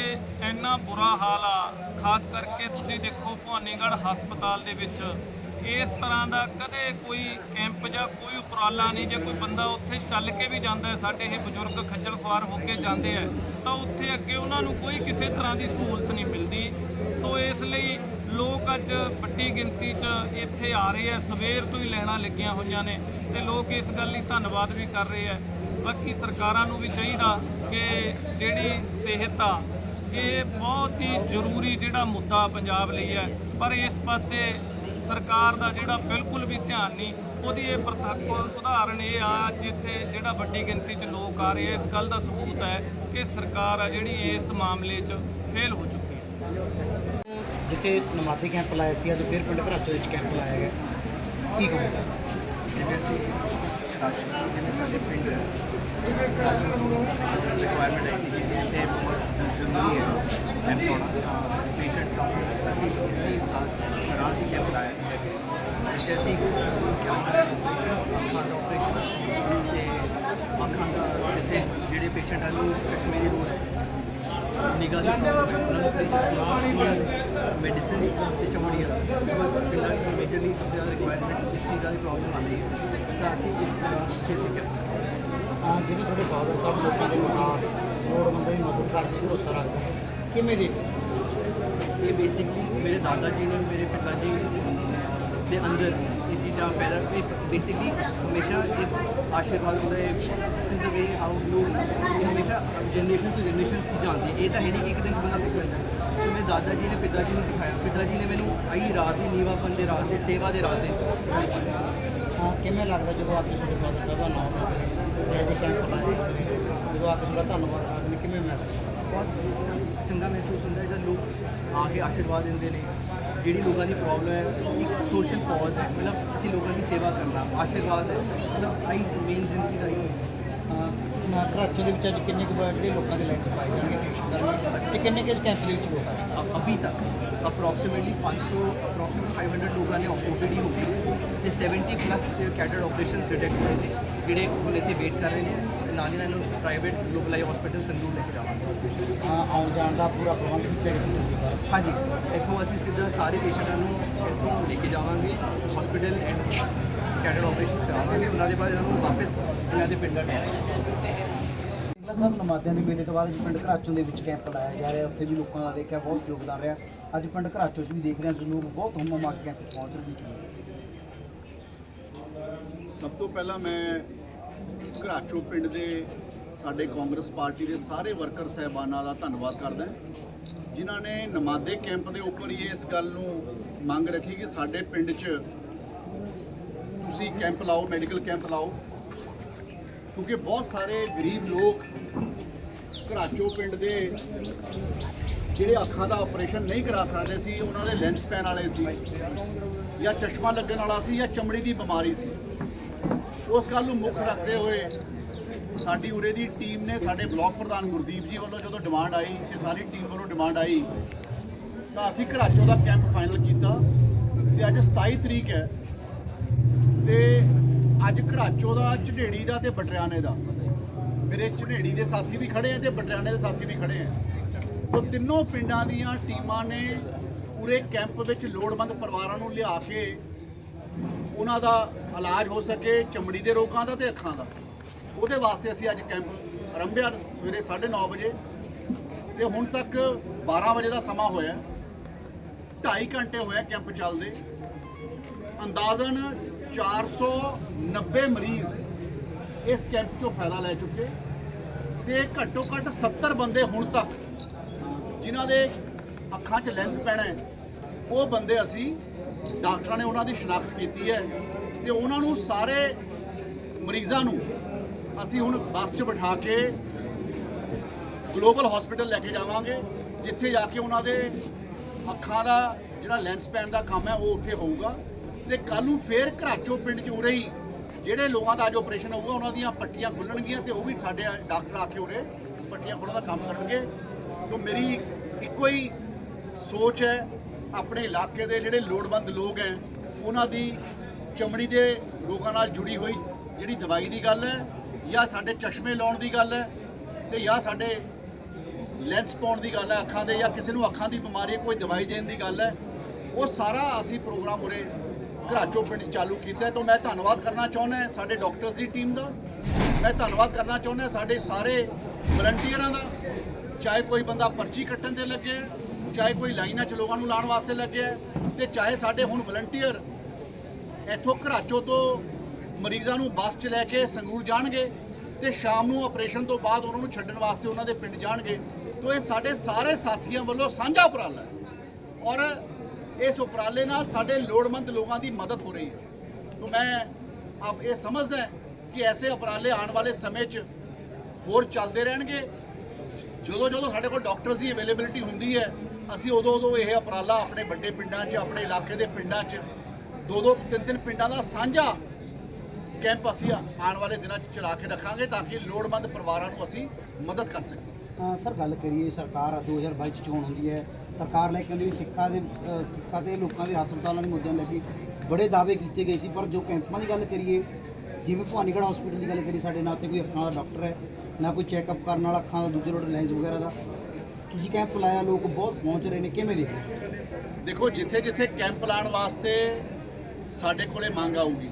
ਇੰਨਾ ਬੁਰਾ ਹਾਲ ਆ, ਖਾਸ ਕਰਕੇ ਤੁਸੀਂ ਦੇਖੋ ਭਵਾਨੀਗੜ੍ਹ ਹਸਪਤਾਲ ਦੇ ਵਿੱਚ। ਇਸ ਤਰ੍ਹਾਂ ਦਾ ਕਦੇ ਕੋਈ ਕੈਂਪ ਜਾਂ ਕੋਈ ਉਪਰਾਲਾ ਨਹੀਂ, ਜੇ ਕੋਈ ਬੰਦਾ ਉੱਥੇ ਚੱਲ ਕੇ ਵੀ ਜਾਂਦਾ ਹੈ, ਸਾਡੇ ਇਹ ਬਜ਼ੁਰਗ ਖੱਜਲ ਖੁਆਰ ਹੋ ਕੇ ਜਾਂਦੇ ਆ, ਤਾਂ ਉੱਥੇ ਅੱਗੇ ਉਹਨਾਂ ਨੂੰ ਕੋਈ ਕਿਸੇ ਤਰ੍ਹਾਂ ਦੀ ਸਹੂਲਤ ਨਹੀਂ ਮਿਲਦੀ। ਸੋ ਇਸ ਲਈ ਲੋਕ ਅੱਜ ਵੱਡੀ ਗਿਣਤੀ 'ਚ ਇੱਥੇ ਆ ਰਹੇ ਆ, ਸਵੇਰ ਤੋਂ ਹੀ ਲੈਣਾ ਲੱਗੀਆਂ ਹੋਈਆਂ ਨੇ, ਤੇ ਲੋਕ ਇਸ ਗੱਲ ਲਈ ਧੰਨਵਾਦ ਵੀ ਕਰ ਰਹੇ ਆ। ਬਾਕੀ ਸਰਕਾਰਾਂ ਨੂੰ ਵੀ ਚਾਹੀਦਾ ਕਿ ਜਿਹੜੀ ਸਿਹਤ ਆ, ਇਹ ਬਹੁਤ ਹੀ ਜ਼ਰੂਰੀ ਜਿਹੜਾ ਮੁੱਦਾ ਪੰਜਾਬ ਲਈ ਹੈ ਪਰ ਇਸ ਪਾਸੇ ਸਰਕਾਰ ਦਾ ਜਿਹੜਾ ਬਿਲਕੁਲ ਵੀ ਧਿਆਨ ਨਹੀਂ ਉਹਦੀ ਇਹ ਪ੍ਰਤੱਖ ਉਦਾਹਰਣ ਇਹ ਆ ਜਿੱਥੇ ਜਿਹੜਾ ਵੱਡੀ ਗਿਣਤੀ 'ਚ ਲੋਕ ਆ ਰਹੇ ਆ ਇਸ ਗੱਲ ਦਾ ਸਬੂਤ ਹੈ ਕਿ ਸਰਕਾਰ ਆ ਜਿਹੜੀ ਇਸ ਮਾਮਲੇ 'ਚ ਫੇਲ ਹੋ ਚੁੱਕੀ ਹੈ। ਜਿੱਥੇ ਨਮਾਦੀ ਕੈਂਪ ਲਾਇਆ ਸੀ ਅੱਜ ਫਿਰ ਪਿੰਡ ਘਰਾਚੋਂ ਵਿੱਚ ਕੈਂਪ ਲਾਇਆ ਗਿਆ। ਕੀ ਕਹੋਗੇ? ਜਿਵੇਂ ਅਸੀਂ ਸਾਡੇ ਪਿੰਡ ਰਿਕੁਆਇਰਮੈਂਟ ਆਈ ਸੀ ਕਿ ਇੱਥੇ ਬਹੁਤ ਜ਼ਰੂਰੀ ਹੈ ਕੈਂਪ ਹੋਣਾ ਪੇਸ਼ੈਂਟਸ ਦਾ ਅਸੀਂ ਇਸੇ ਦੌਰਾਨ ਸੀ ਕੈਂਪ ਲਾਇਆ ਸੀ ਇੱਥੇ ਇੱਥੇ ਅਸੀਂ ਕੈਂਪ ਅੱਖਾਂ ਦਾ ਆਪਰੇਸ਼ਨ ਤੇ ਅੱਖਾਂ ਦਾ ਜਿੱਥੇ ਜਿਹੜੇ ਪੇਸ਼ੈਂਟ ਹਨ ਨੂੰ ਚਸ਼ਮੇ ਦੀ ਲੋੜ ਹੈ ਨਿਗਾਹ ਦੀ ਮੈਡੀਸਨ ਤੇ ਚਮੜੀ ਦਾ ਪਿੰਡਾਂ ਵਿੱਚ ਮੇਜਰਲੀ ਸਭ ਤੋਂ ਜ਼ਿਆਦਾ ਰਿਕੁਆਇਰਮੈਂਟ ਇਸ ਚੀਜ਼ ਦਾ ਪ੍ਰੋਬਲਮ ਆਉਂਦੀ ਹੈ ਤਾਂ ਅਸੀਂ ਇਸ ਤਰ੍ਹਾਂ ਛੇਤੀ ਕਰ ਅ, ਜਿਵੇਂ ਤੁਹਾਡੇ ਫਾਦਰ ਸਾਹਿਬ ਲੋਕਾਂ ਦੇ ਵਿਕਾਸ ਲੋੜਵੰਦਾਂ ਦੀ ਮਦਦ ਕਰਨ 'ਚ ਭਰੋਸਾ ਰੱਖਦੇ। ਕਿਵੇਂ ਹੋ? ਇਹ ਬੇਸਿਕਲੀ ਮੇਰੇ ਦਾਦਾ ਜੀ ਨੇ ਮੇਰੇ ਪਿਤਾ ਜੀ ਦੇ ਅੰਦਰ ਚੀਜ਼ਾਂ ਪੈਦਾ ਇਹ ਬੇਸਿਕਲੀ ਹਮੇਸ਼ਾ ਇੱਕ ਆਸ਼ੀਰਵਾਦ ਹੁੰਦਾ ਹੈ this is the way how you ਹਮੇਸ਼ਾ ਜਨਰੇਸ਼ਨ ਤੋਂ ਜਨਰੇਸ਼ਨ ਚੀਜ਼ਾਂ ਆਉਂਦੀਆਂ ਇਹ ਤਾਂ ਹੈ ਨਹੀਂ ਕਿ ਇੱਕ ਦਿਨ ਬੰਦਾ ਸਿੱਖ ਲੈਂਦਾ। ਹੈ। ਸੋ ਮੇਰੇ ਦਾਦਾ ਜੀ ਨੇ ਪਿਤਾ ਜੀ ਨੂੰ ਸਿਖਾਇਆ। ਪਿਤਾ ਜੀ ਨੇ ਮੈਨੂੰ ਆਈ ਰਾਤ ਦੀ ਨੀਵਾਪਨ ਦੇ ਰਾਤ ਦੇ ਸੇਵਾ ਦੇ ਰਾਤ ਦੇ। ਅ, ਕਿਵੇਂ ਲੱਗਦਾ ਜਦੋਂ ਆ ਕੇ ਤੁਹਾਡੇ ਫਾਦਰ ਸਾਹਿਬ ਦਾ ਨਾਮ ਲੈਂਦੇ ਤੇ ਕੈਂਪ ਲਾਇਆ ਜਾਂਦੇ ਨੇ ਜਦੋਂ ਆ ਕੇ ਤੁਹਾਡਾ ਧੰਨਵਾਦ ਨੇ ਕਿਵੇਂ ਮਹਿਸੂਸ? ਬਹੁਤ ਚੰਗਾ ਮਹਿਸੂਸ ਹੁੰਦਾ ਹੈ ਜਦ ਲੋਕ ਆ ਕੇ ਆਸ਼ੀਰਵਾਦ ਦਿੰਦੇ ਨੇ। ਜਿਹੜੀ ਲੋਕਾਂ ਦੀ ਪ੍ਰੋਬਲਮ ਹੈ ਇੱਕ ਸੋਸ਼ਲ ਕਾਜ਼ ਹੈ ਮਤਲਬ ਅਸੀਂ ਲੋਕਾਂ ਦੀ ਸੇਵਾ ਕਰਨਾ ਆਸ਼ੀਰਵਾਦ ਹੈ ਮਤਲਬ ਆਈ ਮੇਨ ਜ਼ਿੰਦਗੀ ਦਾ ਹੀ। ਨਾ ਘਰਾਚੋ ਦੇ ਵਿੱਚ ਅੱਜ ਕਿੰਨੇ ਕੁ ਜਿਹੜੇ ਲੋਕਾਂ ਦੇ ਲਾਈਨਸ ਪਾਏ ਜਾਣਗੇ ਕਰਨਗੇ ਤੇ ਕਿੰਨੇ ਕਿਸ ਕੈਂਪ ਦੇ ਵਿੱਚ ਲੋਕ ਅਭੀ ਤੱਕ ਅਪਰੋਕਸੀਮੇਟਲੀ 500 ਅਪਰੋਕਸੀਮੇਟ 500 ਲੋਕਾਂ ਨੇ ਓਪੀਡੀ ਹੋ ਗਈ ਤੇ 70 ਪਲੱਸ ਕੈਡਰ ਆਪਰੇਸ਼ਨਸ ਡਿਟੈਕਟ ਹੋਏ ਨੇ ਜਿਹੜੇ ਹੁਣ ਇੱਥੇ ਵੇਟ ਕਰ ਰਹੇ ਨੇ। ਨਾਲ ਹੀ ਨਾਲ ਇਹਨੂੰ ਪ੍ਰਾਈਵੇਟ ਲੋਕਲਾਈਜ਼ ਹਸਪੀਟਲ ਸੰਗਰੂਰ ਲੈ ਕੇ ਜਾਵਾਂਗੇ। ਅਹ ਆਉਣ ਜਾਣ ਦਾ ਪੂਰਾ ਪ੍ਰਬੰਧ ਕੀਤਾ ਗਿਆ ਹੈ ਹਾਂਜੀ ਇੱਥੋਂ ਅਸੀਂ ਸਿੱਧਾ ਸਾਰੇ ਪੇਸ਼ੈਂਟਾਂ ਨੂੰ ਇੱਥੋਂ ਲੈ ਕੇ ਜਾਵਾਂਗੇ ਹਸਪੀਟਲ ਐਂਡ ਕੈਡਰ ਆਪਰੇਸ਼ਨ ਕਰਾਵਾਂਗੇ। ਉਹਨਾਂ ਦੇ ਬਾਅਦ ਇਹਨਾਂ ਨੂੰ ਵਾਪਸ ਇਹਨਾਂ ਦੇ ਪਿੰਡਾਂ ਭੇਜਾਂਗੇ ਸਿੰਗਲਾ ਸਾਹਿਬ ਨਮਾਜ਼ਾਂ ਦੇ ਮੇਲੇ ਤੋਂ ਬਾਅਦ ਪਿੰਡ ਘਰਾਚੋਂ ਦੇ ਵਿੱਚ ਕੈਂਪ ਲਾਇਆ ਜਾ ਰਿਹਾ। ਉੱਥੇ ਵੀ ਲੋਕਾਂ ਦਾ ਦੇਖਿਆ ਬਹੁਤ ਯੋਗਦਾਨ ਰਿਹਾ। ਅੱਜ ਪਿੰਡ ਘਰਾਚੋਂ 'ਚ ਵੀ ਦੇਖ ਰਹੇ ਹਾਂ ਲੋਕ ਬਹੁਤ ਹੁਮਾ ਮਾਰ ਕੇ ਕੈਂਪ ਪਹੁੰਚ ਰਹੇ ਨੇ। ਸਭ ਤੋਂ ਪਹਿਲਾਂ ਮੈਂ ਘਰਾਚੋ ਪਿੰਡ ਦੇ ਸਾਡੇ ਕਾਂਗਰਸ ਪਾਰਟੀ ਦੇ ਸਾਰੇ ਵਰਕਰ ਸਹਿਬਾਨਾਂ ਦਾ ਧੰਨਵਾਦ ਕਰਦਾ ਜਿਨ੍ਹਾਂ ਨੇ ਨਮਾਦੇ ਕੈਂਪ ਦੇ ਉੱਪਰ ਹੀ ਇਸ ਗੱਲ ਨੂੰ ਮੰਗ ਰੱਖੀ ਕਿ ਸਾਡੇ ਪਿੰਡ 'ਚ ਤੁਸੀਂ ਕੈਂਪ ਲਾਓ, ਮੈਡੀਕਲ ਕੈਂਪ ਲਾਓ। ਕਿਉਂਕਿ ਬਹੁਤ ਸਾਰੇ ਗਰੀਬ ਲੋਕ ਘਰਾਚੋ ਪਿੰਡ ਦੇ ਜਿਹੜੇ ਅੱਖਾਂ ਦਾ ਆਪਰੇਸ਼ਨ ਨਹੀਂ ਕਰਾ ਸਕਦੇ ਸੀ, ਉਹਨਾਂ ਦੇ ਲੈਂਸ ਪੈਣ ਵਾਲੇ ਸੀ ਜਾਂ ਚਸ਼ਮਾ ਲੱਗਣ ਵਾਲਾ ਸੀ ਜਾਂ ਚਮੜੀ ਦੀ ਬਿਮਾਰੀ ਸੀ। ਉਸ ਗੱਲ ਨੂੰ ਮੁੱਖ ਰੱਖਦੇ ਹੋਏ ਸਾਡੀ ਉਰੇ ਦੀ ਟੀਮ ਨੇ ਸਾਡੇ ਬਲਾਕ ਪ੍ਰਧਾਨ ਗੁਰਦੀਪ ਜੀ ਵੱਲੋਂ ਜਦੋਂ ਡਿਮਾਂਡ ਆਈ ਕਿ ਸਾਰੀ ਟੀਮ ਵੱਲੋਂ ਡਿਮਾਂਡ ਆਈ, ਤਾਂ ਅਸੀਂ ਘਰਾਚੋ ਦਾ ਕੈਂਪ ਫਾਈਨਲ ਕੀਤਾ ਤੇ ਅੱਜ 27 ਤਰੀਕ ਹੈ ਤੇ ਅੱਜ ਘਰਾਚੋ ਦਾ ਝੜੇੜੀ ਦਾ ਤੇ ਬਟਰਿਆਣੇ ਦਾ। ਮੇਰੇ ਝੜੇੜੀ ਦੇ ਸਾਥੀ ਵੀ ਖੜੇ ਆ ਤੇ ਬਟਰਿਆਣੇ ਦੇ ਸਾਥੀ ਵੀ ਖੜੇ ਆ। ਉਹ ਤਿੰਨੋਂ ਪਿੰਡਾਂ ਦੀਆਂ ਟੀਮਾਂ ਨੇ ਪੂਰੇ ਕੈਂਪ ਵਿੱਚ ਲੋੜਵੰਦ ਪਰਿਵਾਰਾਂ ਨੂੰ ਲਿਆ ਕੇ ਉਹਨਾਂ ਦਾ ਇਲਾਜ ਹੋ ਸਕੇ, ਚਮੜੀ ਦੇ ਰੋਗਾਂ ਦਾ ਤੇ ਅੱਖਾਂ ਦਾ। ਉਹਦੇ ਵਾਸਤੇ ਅਸੀਂ ਅੱਜ ਕੈਂਪ ਆਰੰਭਿਆ ਸਵੇਰੇ 9:30 ਵਜੇ। ਤੇ ਹੁਣ ਤੱਕ 12 ਵਜੇ ਦਾ ਸਮਾਂ ਹੋਇਆ 2.5 ਘੰਟੇ ਹੋਇਆ ਕੈਂਪ ਚੱਲਦੇ। ਅੰਦਾਜ਼ਨ 490 ਮਰੀਜ਼ ਇਸ ਕੈਂਪ 'ਚੋਂ ਫਾਇਦਾ ਲੈ ਚੁੱਕੇ। ਤੇ ਘੱਟੋ ਘੱਟ 70 ਬੰਦੇ ਹੁਣ ਤੱਕ ਜਿਨ੍ਹਾਂ ਦੇ ਅੱਖਾਂ 'ਚ ਲੈਂਸ ਪੈਣਾ ਉਹ ਬੰਦੇ ਅਸੀਂ ਡਾਕਟਰਾਂ ਨੇ ਉਹਨਾਂ ਦੀ ਸ਼ਨਾਖਤ ਕੀਤੀ ਹੈ ਤੇ ਉਹਨਾਂ ਨੂੰ ਸਾਰੇ ਮਰੀਜ਼ਾਂ ਨੂੰ ਅਸੀਂ ਹੁਣ ਬੱਸ 'ਚ ਬਿਠਾ ਕੇ ਗਲੋਬਲ ਹਸਪੀਟਲ ਲੈ ਕੇ ਜਾਵਾਂਗੇ, ਜਿੱਥੇ ਜਾ ਕੇ ਉਹਨਾਂ ਦੇ ਅੱਖਾਂ ਦਾ ਜਿਹੜਾ ਲੈਂਸ ਪੈਣ ਦਾ ਕੰਮ ਹੈ, ਉਹ ਉੱਥੇ ਹੋਊਗਾ। ਤੇ ਕੱਲ ਨੂੰ ਫੇਰ ਘਰਾਚੋ ਪਿੰਡ 'ਚ ਉਰੇ ਹੀ ਜਿਹੜੇ ਲੋਕਾਂ ਦਾ ਅੱਜ ਆਪਰੇਸ਼ਨ ਹੋਊਗਾ, ਉਹਨਾਂ ਦੀਆਂ ਪੱਟੀਆਂ ਖੁੱਲਣਗੀਆਂ ਤੇ ਉਹ ਵੀ ਸਾਡੇ ਡਾਕਟਰ ਆ ਕੇ ਉਰੇ ਪੱਟੀਆਂ ਖੋਲ੍ਹਣ ਦਾ ਕੰਮ ਕਰਨਗੇ। ਤੋਂ ਮੇਰੀ ਇੱਕੋ ਹੀ ਸੋਚ ਹੈ ਆਪਣੇ ਇਲਾਕੇ ਦੇ ਜਿਹੜੇ ਲੋੜਵੰਦ ਲੋਕ ਹੈ ਉਹਨਾਂ ਦੀ ਚਮੜੀ ਦੇ ਰੋਗਾਂ ਨਾਲ ਜੁੜੀ ਹੋਈ ਜਿਹੜੀ ਦਵਾਈ ਦੀ ਗੱਲ ਹੈ ਜਾਂ ਸਾਡੇ ਚਸ਼ਮੇ ਲਾਉਣ ਦੀ ਗੱਲ ਹੈ ਤੇ ਜਾਂ ਸਾਡੇ ਲੈਂਸ ਪਾਉਣ ਦੀ ਗੱਲ ਹੈ ਅੱਖਾਂ ਦੇ ਜਾਂ ਕਿਸੇ ਨੂੰ ਅੱਖਾਂ ਦੀ ਬਿਮਾਰੀ ਕੋਈ ਦਵਾਈ ਦੇਣ ਦੀ ਗੱਲ ਹੈ ਉਹ ਸਾਰਾ ਅਸੀਂ ਪ੍ਰੋਗਰਾਮ ਉਰੇ ਘਰਾਚੋ ਪਿੰਡ ਚਾਲੂ ਕੀਤਾ ਹੈ। ਤਾਂ ਮੈਂ ਧੰਨਵਾਦ ਕਰਨਾ ਚਾਹੁੰਦਾ ਸਾਡੇ ਡਾਕਟਰਸ ਦੀ ਟੀਮ ਦਾ। ਮੈਂ ਧੰਨਵਾਦ ਕਰਨਾ ਚਾਹੁੰਦਾ ਸਾਡੇ ਸਾਰੇ ਵਲੰਟੀਅਰਾਂ ਦਾ। ਚਾਹੇ ਕੋਈ ਬੰਦਾ ਪਰਚੀ ਕੱਟਣ ਤੇ ਲੱਗੇ ਹੈ, ਚਾਹੇ ਕੋਈ ਲਾਈਨਾਂ 'ਚ ਲੋਕਾਂ ਨੂੰ ਲਾਉਣ ਵਾਸਤੇ ਲੱਗਿਆ ਹੈ, ਤੇ ਚਾਹੇ ਸਾਡੇ ਹੁਣ ਵਲੰਟੀਅਰ ਇੱਥੋਂ ਘਰਾਚੋ ਤੋਂ ਮਰੀਜ਼ਾਂ ਨੂੰ ਬੱਸ 'ਚ ਲੈ ਕੇ ਸੰਗਰੂਰ ਜਾਣਗੇ ਤੇ ਸ਼ਾਮ ਨੂੰ ਆਪਰੇਸ਼ਨ ਤੋਂ ਬਾਅਦ ਉਹਨਾਂ ਨੂੰ ਛੱਡਣ ਵਾਸਤੇ ਉਹਨਾਂ ਦੇ ਪਿੰਡ ਜਾਣਗੇ। ਤੋਂ ਇਹ ਸਾਡੇ ਸਾਰੇ ਸਾਥੀਆਂ ਵੱਲੋਂ ਸਾਂਝਾ ਉਪਰਾਲਾ ਹੈ। ਔਰ ਇਸ ਉਪਰਾਲੇ ਨਾਲ ਸਾਡੇ ਲੋੜਵੰਦ ਲੋਕਾਂ ਦੀ ਮਦਦ ਹੋ ਰਹੀ ਹੈ। ਤੋਂ ਮੈਂ ਆਪ ਇਹ ਸਮਝਦਾ ਕਿ ਐਸੇ ਉਪਰਾਲੇ ਆਉਣ ਵਾਲੇ ਸਮੇਂ 'ਚ ਹੋਰ ਚੱਲਦੇ ਰਹਿਣਗੇ। ਜਦੋਂ ਜਦੋਂ ਸਾਡੇ ਕੋਲ ਡਾਕਟਰਸ ਦੀ ਅਵੇਲੇਬਿਲਿਟੀ ਹੁੰਦੀ ਹੈ ਅਸੀਂ ਉਦੋਂ ਉਦੋਂ ਇਹ ਉਪਰਾਲਾ ਆਪਣੇ ਵੱਡੇ ਪਿੰਡਾਂ 'ਚ, ਆਪਣੇ ਇਲਾਕੇ ਦੇ ਪਿੰਡਾਂ 'ਚ, ਦੋ ਦੋ, ਤਿੰਨ ਤਿੰਨ ਪਿੰਡਾਂ ਦਾ ਸਾਂਝਾ ਕੈਂਪ ਅਸੀਂ ਆਉਣ ਵਾਲੇ ਦਿਨਾਂ 'ਚ ਚਲਾ ਕੇ ਰੱਖਾਂਗੇ ਤਾਂ ਕਿ ਲੋੜਵੰਦ ਪਰਿਵਾਰਾਂ ਨੂੰ ਅਸੀਂ ਮਦਦ ਕਰ ਸਕੀਏ। ਸਰ, ਗੱਲ ਕਰੀਏ, ਸਰਕਾਰ 2022 ਚ ਚੋਣ ਹੁੰਦੀ ਹੈ। ਸਰਕਾਰ ਲੈ ਕੇ ਕਹਿੰਦੀ ਵੀ ਸਿੱਖਾਂ ਦੇ ਸਿੱਖਾਂ ਦੇ ਲੋਕਾਂ ਦੇ ਹਸਪਤਾਲਾਂ ਦੇ ਮੁੱਦਿਆਂ ਲੈ ਕੇ ਬੜੇ ਦਾਅਵੇ ਕੀਤੇ ਗਏ ਸੀ, ਪਰ ਜੋ ਕੈਂਪਾਂ ਦੀ ਗੱਲ ਕਰੀਏ, ਜਿਵੇਂ ਭਵਾਨੀਗੜ੍ਹ ਹਸਪੀਟਲ ਦੀ ਗੱਲ ਕਰੀਏ, ਸਾਡੇ ਨਾਲ ਤੇ ਕੋਈ ਅੱਖਾਂ ਦਾ ਡਾਕਟਰ ਹੈ, ਨਾ ਕੋਈ ਚੈੱਕਅਪ ਕਰਨ ਵਾਲਾ ਅੱਖਾਂ ਦਾ ਦੂਜੇ ਰੋਡ ਲੈਂਸ ਵਗੈਰਾ ਦਾ। ਤੁਸੀਂ ਕੈਂਪ ਲਾਇਆ, ਲੋਕ ਬਹੁਤ ਪਹੁੰਚ ਰਹੇ ਨੇ, ਕਿਵੇਂ ਦੇਖਦੇ ਦੇਖੋ ਜਿੱਥੇ ਜਿੱਥੇ ਕੈਂਪ ਲਾਉਣ ਵਾਸਤੇ ਸਾਡੇ ਕੋਲੇ ਮੰਗ ਆਊਗੀ,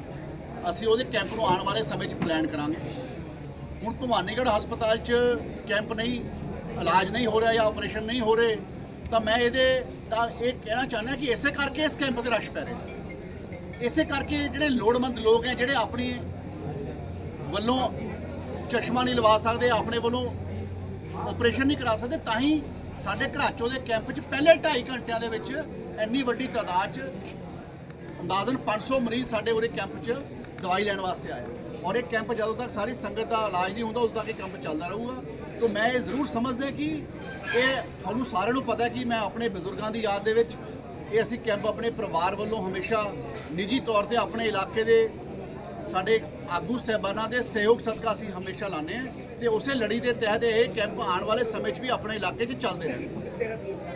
ਅਸੀਂ ਉਹਦੇ ਕੈਂਪ ਨੂੰ ਆਉਣ ਵਾਲੇ ਸਮੇਂ 'ਚ ਪਲਾਨ ਕਰਾਂਗੇ। ਹੁਣ ਭਵਾਨੀਗੜ੍ਹ ਹਸਪਤਾਲ 'ਚ ਕੈਂਪ ਨਹੀਂ, ਇਲਾਜ ਨਹੀਂ ਹੋ ਰਿਹਾ ਜਾਂ ਆਪਰੇਸ਼ਨ ਨਹੀਂ ਹੋ ਰਹੇ, ਤਾਂ ਮੈਂ ਇਹਦੇ, ਤਾਂ ਇਹ ਕਹਿਣਾ ਚਾਹੁੰਦਾ ਕਿ ਇਸੇ ਕਰਕੇ ਇਸ ਕੈਂਪ ਤੇ ਰਸ਼ ਪੈ ਰਿਹਾ। ਇਸੇ ਕਰਕੇ ਜਿਹੜੇ ਲੋੜਵੰਦ ਲੋਕ ਹੈ, ਜਿਹੜੇ ਆਪਣੀ ਵੱਲੋਂ ਚਸ਼ਮਾ ਨਹੀਂ ਲਵਾ ਸਕਦੇ, ਆਪਣੇ ਵੱਲੋਂ ਆਪਰੇਸ਼ਨ ਨਹੀਂ ਕਰਾ ਸਕਦੇ, ਤਾਂ ਹੀ ਸਾਡੇ ਘਰਾਚੋ ਦੇ ਕੈਂਪ 'ਚ ਪਹਿਲੇ 2.5 ਘੰਟਿਆਂ ਦੇ ਵਿੱਚ ਇੰਨੀ ਵੱਡੀ ਤਾਦਾਦ 'ਚ ਅੰਦਾਜ਼ਨ 500 ਮਰੀਜ਼ ਸਾਡੇ ਉਰੇ ਕੈਂਪ 'ਚ ਦਵਾਈ ਲੈਣ ਵਾਸਤੇ ਆਏ ਔਰ ਇਹ ਕੈਂਪ ਜਦੋਂ ਤੱਕ ਸਾਰੀ ਸੰਗਤ ਦਾ ਇਲਾਜ ਨਹੀਂ ਹੁੰਦਾ, ਉਦੋਂ ਤੱਕ ਇਹ ਕੈਂਪ ਚੱਲਦਾ ਰਹੂਗਾ। ਤੋਂ ਮੈਂ ਇਹ ਜ਼ਰੂਰ ਸਮਝਦਾ ਕਿ ਇਹ ਤੁਹਾਨੂੰ ਸਾਰਿਆਂ ਨੂੰ ਪਤਾ ਕਿ ਮੈਂ ਆਪਣੇ ਬਜ਼ੁਰਗਾਂ ਦੀ ਯਾਦ ਦੇ ਵਿੱਚ ਇਹ ਅਸੀਂ ਕੈਂਪ ਆਪਣੇ ਪਰਿਵਾਰ ਵੱਲੋਂ ਹਮੇਸ਼ਾ ਨਿੱਜੀ ਤੌਰ ਤੇ ਆਪਣੇ ਇਲਾਕੇ ਦੇ ਸਾਡੇ ਆਗੂ ਸਹਿਬਾਨਾਂ ਦੇ ਸਹਿਯੋਗ ਸਦਕਾ ਅਸੀਂ ਹਮੇਸ਼ਾ ਲਾਉਂਦੇ ਹਾਂ। ਤੇ ਉਸੇ ਲੜੀ ਦੇ ਤਹਿਤ ਇਹ ਕੈਂਪ ਆਉਣ ਵਾਲੇ ਸਮੇਂ 'ਚ ਵੀ ਆਪਣੇ ਇਲਾਕੇ 'ਚ ਚੱਲਦੇ ਰਹਿਣਗੇ।